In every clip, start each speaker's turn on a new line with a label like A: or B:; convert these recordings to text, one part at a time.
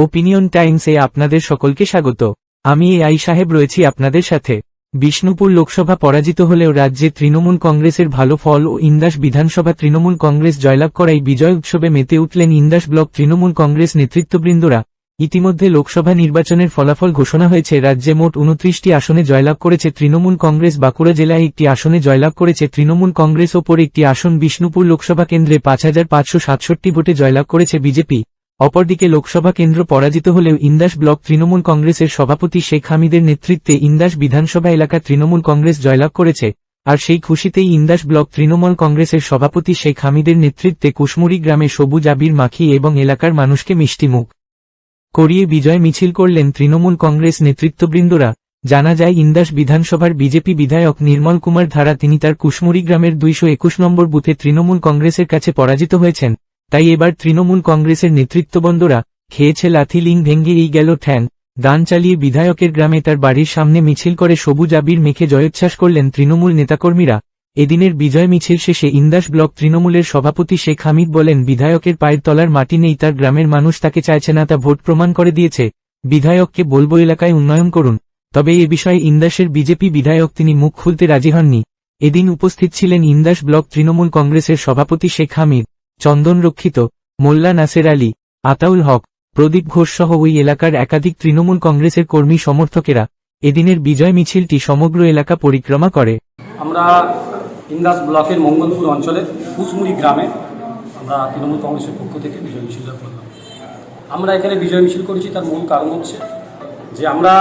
A: Opinion টাইমসে আপনাদের সকলকে স্বাগত। আমি এ আই সাহেব রয়েছি আপনাদের সাথে। বিষ্ণুপুর লোকসভা পরাজিত হলেও রাজ্যে তৃণমূল কংগ্রেসের ভালো ফল ও ইন্দাস বিধানসভা তৃণমূল কংগ্রেস জয়লাভ করাই বিজয় উৎসবে মেতে উঠলেন ইন্দাস ব্লক তৃণমূল কংগ্রেস নেতৃত্ববৃন্দরা। ইতিমধ্যে লোকসভা নির্বাচনের ফলাফল ঘোষণা হয়েছে, রাজ্যে মোট উনত্রিশটি আসনে জয়লাভ করেছে তৃণমূল কংগ্রেস, বাঁকুড়া জেলায় একটি আসনে জয়লাভ করেছে তৃণমূল কংগ্রেস, ওপর একটি আসন বিষ্ণুপুর লোকসভা কেন্দ্রে পাঁচ হাজার পাঁচশো সাতষট্টি ভোটে জয়লাভ করেছে বিজেপি। অপরদিকে লোকসভা কেন্দ্র পরাজিত হলেও ইন্দাস ব্লক তৃণমূল কংগ্রেসের সভাপতি শেখ হামিদের নেতৃত্বে ইন্দাস বিধানসভা এলাকা তৃণমূল কংগ্রেস জয়লাভ করেছে, আর সেই খুশিতেই ইন্দাস ব্লক তৃণমূল কংগ্রেসের সভাপতি শেখ হামিদের নেতৃত্বে কুশমুড়ি গ্রামে সবুজ আবির মাখি এবং এলাকার মানুষকে মিষ্টিমুখ করিয়ে বিজয় মিছিল করলেন তৃণমূল কংগ্রেস নেতৃত্ববৃন্দরা। জানা যায়, ইন্দাস বিধানসভার বিজেপি বিধায়ক নির্মল কুমার ধারা তিনি তার কুশমুড়ি গ্রামের দুইশো একুশ নম্বর বুথে তৃণমূল কংগ্রেসের কাছে পরাজিত হয়েছেন। তাই এবার তৃণমূল কংগ্রেসের নেতৃত্ববন্দরা খেয়েছে লাথি, লিং ভেঙ্গে এই গেল ঠ্যাং, গান চালিয়ে বিধায়কের গ্রামে তার বাড়ির সামনে মিছিল করে সবুজ আবির মেখে জয়োচ্ছ্বাস করলেন তৃণমূল নেতাকর্মীরা। এদিনের বিজয় মিছিল শেষে ইন্দাস ব্লক তৃণমূলের সভাপতি শেখ হামিদ বলেন, বিধায়কের পায়ের তলার মাটি নেই, তার গ্রামের মানুষ তাকে চাইছে না, তা ভোট প্রমাণ করে দিয়েছে। বিধায়ককে বলব এলাকায় উন্নয়ন করুন। তবে এ বিষয়ে ইন্দাসের বিজেপি বিধায়ক তিনি মুখ খুলতে রাজি হননি। এদিন উপস্থিত ছিলেন ইন্দাস ব্লক তৃণমূল কংগ্রেসের সভাপতি শেখ হামিদ। চন্দন রক্ষিত মোল্লা নাসের আলী, আতাউল হক, প্রদীপ ঘোষ সহ ওই এলাকার একাধিক তৃণমূল কংগ্রেসের কর্মী সমর্থকেরা এদিনের বিজয় মিছিলটি সমগ্র এলাকা পরিক্রমা করে।
B: আমরা ইন্দাস ব্লকের মঙ্গলপুর অঞ্চলের কুসমুড়ি গ্রামে আমরা তৃণমূল কংগ্রেসের পক্ষ থেকে বিজয় মিছিলটা করলাম। আমরা এখানে বিজয় মিছিল করেছি, তার মূল কারণ হচ্ছে যে আমরা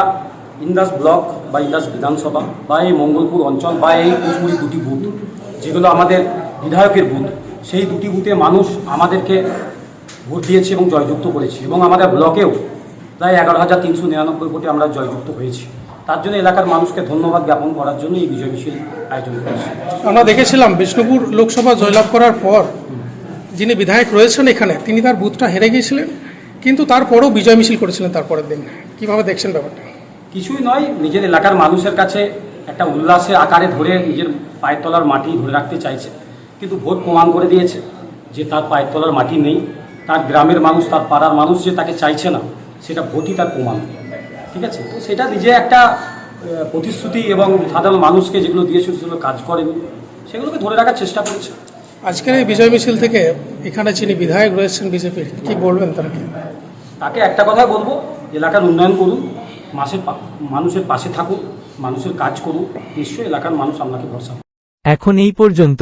B: ইন্দাস ব্লক বা ইন্দাস বিধানসভা বা এই মঙ্গলপুর অঞ্চল বা এই কুসমুড়ি দুটি বুথ, যেগুলো আমাদের বিধায়কের বুথ সেই দুটি বুথে মানুষ আমাদেরকে ভোট দিয়েছে এবং জয়যুক্ত করেছে। এবং আমাদের ব্লকেও প্রায় এগারো হাজার তিনশো নিরানব্বই ভোটে আমরা জয়যুক্ত হয়েছি। তার জন্য এলাকার মানুষকে ধন্যবাদ জ্ঞাপন করার জন্য এই বিজয় মিছিল আয়োজন করেছি।
C: আমরা দেখেছিলাম বিষ্ণুপুর লোকসভা জয়লাভ করার পর যিনি বিধায়ক রয়েছেন এখানে তিনি তার বুথটা হেরে গিয়েছিলেন কিন্তু তারপরেও বিজয় মিছিল করেছিলেন তারপরের দিন। কীভাবে দেখছেন ব্যাপারটা?
B: কিছুই নয় নিজের এলাকার মানুষের কাছে একটা উল্লাসের আকারে ধরে নিজের পায়ের তলার মাটি ধরে রাখতে চাইছে। কিন্তু ভোট প্রমাণ করে দিয়েছে যে তার পায়ের তলার মাটি নেই তার গ্রামের মানুষ তার পাড়ার মানুষ যে তাকে চাইছে না সেটা ভোটই তার প্রমাণ। ঠিক আছে? তো সেটা নিজে একটা প্রতিশ্রুতি এবং সাধারণ মানুষকে যেগুলো দিয়েছে সেগুলো কাজ করেনি। সেগুলোকে ধরে রাখার চেষ্টা করেছে।
C: আজকের এই বিজয় মিছিল থেকে এখানে যিনি বিধায়ক রয়েছেন বিজেপির কি বলবেন তাকে?
B: তাকে একটা কথাই বলব এলাকার উন্নয়ন করুন মাসের পা- মানুষের পাশে থাকুন মানুষের কাজ করুন নিশ্চয়ই এলাকার মানুষ আপনাকে ভরসা
A: এখন এই পর্যন্ত।